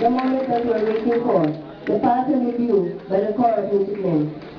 the moment that we're waiting for, the pass and review by the Corps of Music Men.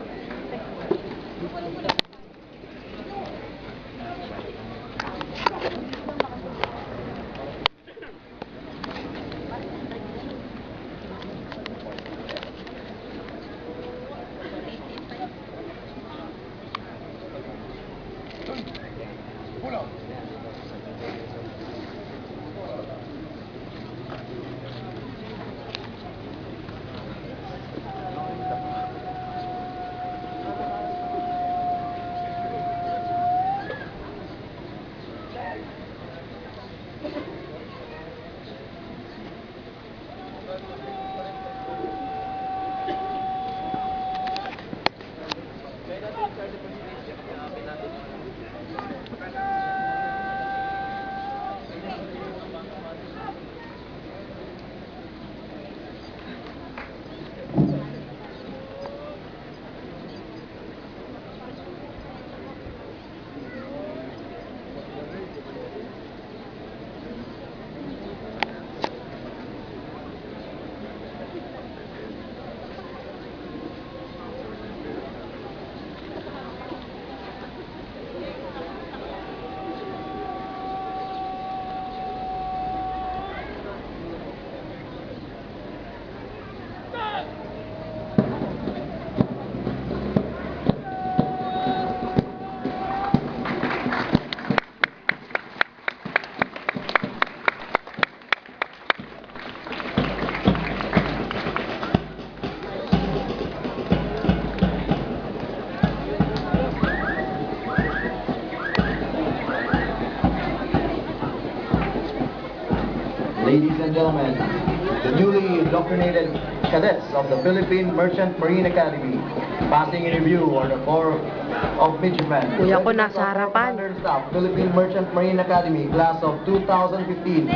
Ladies and gentlemen, the newly indoctrinated cadets of the Philippine Merchant Marine Academy, passing in review on the Corps of Midshipmen. Kuya ko nasa harapan. Staff, Philippine Merchant Marine Academy, class of 2015.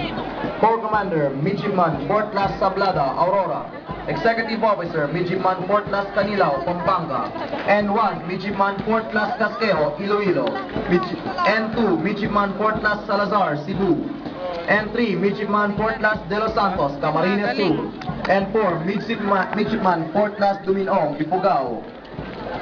Corps Commander, Midshipman, 4th Class Sablada, Aurora. Executive Officer, Midshipman, 4th Class Canilao, Pampanga. N1, Midshipman, 4th Class Casquejo, Iloilo. Midshi- N2, Midshipman, 4th Class Salazar, Cebu. N3, Midshipman, 4th Class De Los Santos, Camarines Sur. N4, Midshipman, Midshipman 4th Class Duminong, Ifugao.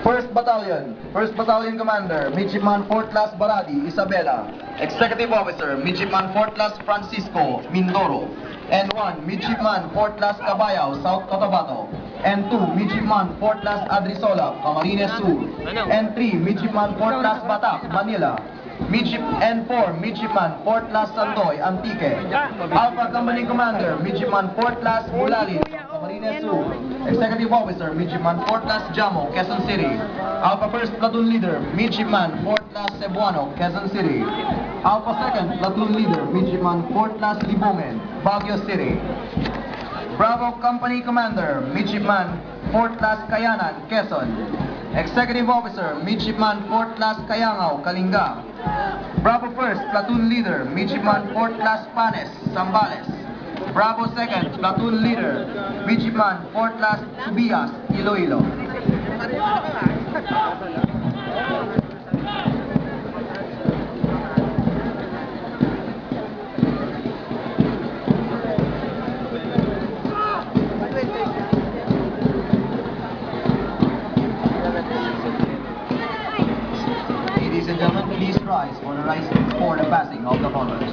1st Battalion, 1st Battalion Commander, Midshipman 4th Class Baradi, Isabela. Executive Officer, Midshipman 4th Class Francisco, Mindoro. N1, Midshipman 4th Class Cabayao, South Cotabato. N2, Midshipman 4th Class Adrisola, Camarines Sur. N3, Midshipman 4th Class Batak, Manila. Midship N4, Midshipman 4th Class Sandoy, Antique. Alpha Company Commander, Midshipman 4th Class Bulalin, Camarines. Executive Officer, Midshipman 4th Class Jamo, Quezon City. Alpha 1st Platoon Leader, Midshipman 4th Class Cebuano, Quezon City. Alpha 2nd Platoon Leader, Midshipman 4th Class Libongen, Baguio City. Bravo Company Commander, Midshipman 4th Class Kayanan, Quezon. Executive Officer, Midshipman 4th Class Kayangao, Kalinga. Bravo 1st Platoon Leader, Midshipman 4th Class Panes, Zambales. Bravo 2nd Platoon Leader, Midshipman 4th Class Subias, Iloilo. Please rise for the rising for the passing of the honors.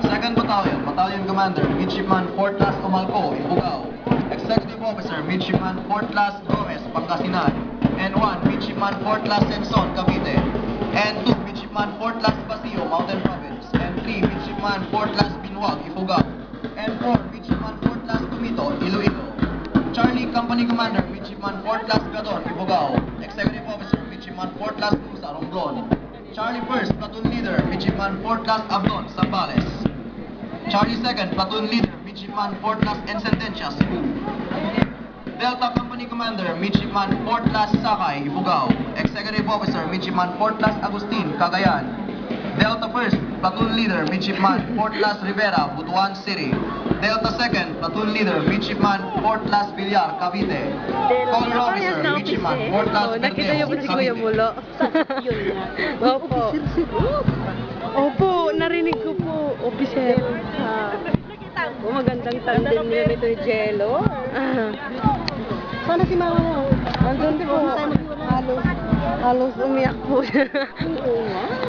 Second Battalion battalion Commander, Midshipman 4th Class Comalco, Ibugao. Executive Officer, Midshipman 4th Class Gomez, Pangasinan. And 1, Midshipman 4th Class Senson, Cavite. And 2, Midshipman 4th Class Gadon, Ifugao. Executive Officer, Midshipman 4th Class Cruza, Romblon. Charlie 1st, Platoon Leader, Midshipman 4th Class Abdon, Zambales. Charlie 2nd, Platoon Leader, Midshipman 4th Class Ensentencia, Cebu. Delta Company Commander, Midshipman 4th Class Sakay, Ifugao. Executive Officer, Midshipman 4th Class Agustin, Cagayan. Delta 1st, Platoon Leader Midshipman Fort Las Rivera, Butuan City. Delta 2nd, Platoon Leader Midshipman Fort Las Villar, Cavite. Color Officer Midshipman Fort Las Oh, nakita niyo po si Verdejo, Kuya Cavite. Bulo. Opo. Opo, narinig ko po. Officer. Oh, magandang tandem nila nito ni Jello. Sana si Mama mo. Andun po. Halos, halos umiyak po siya.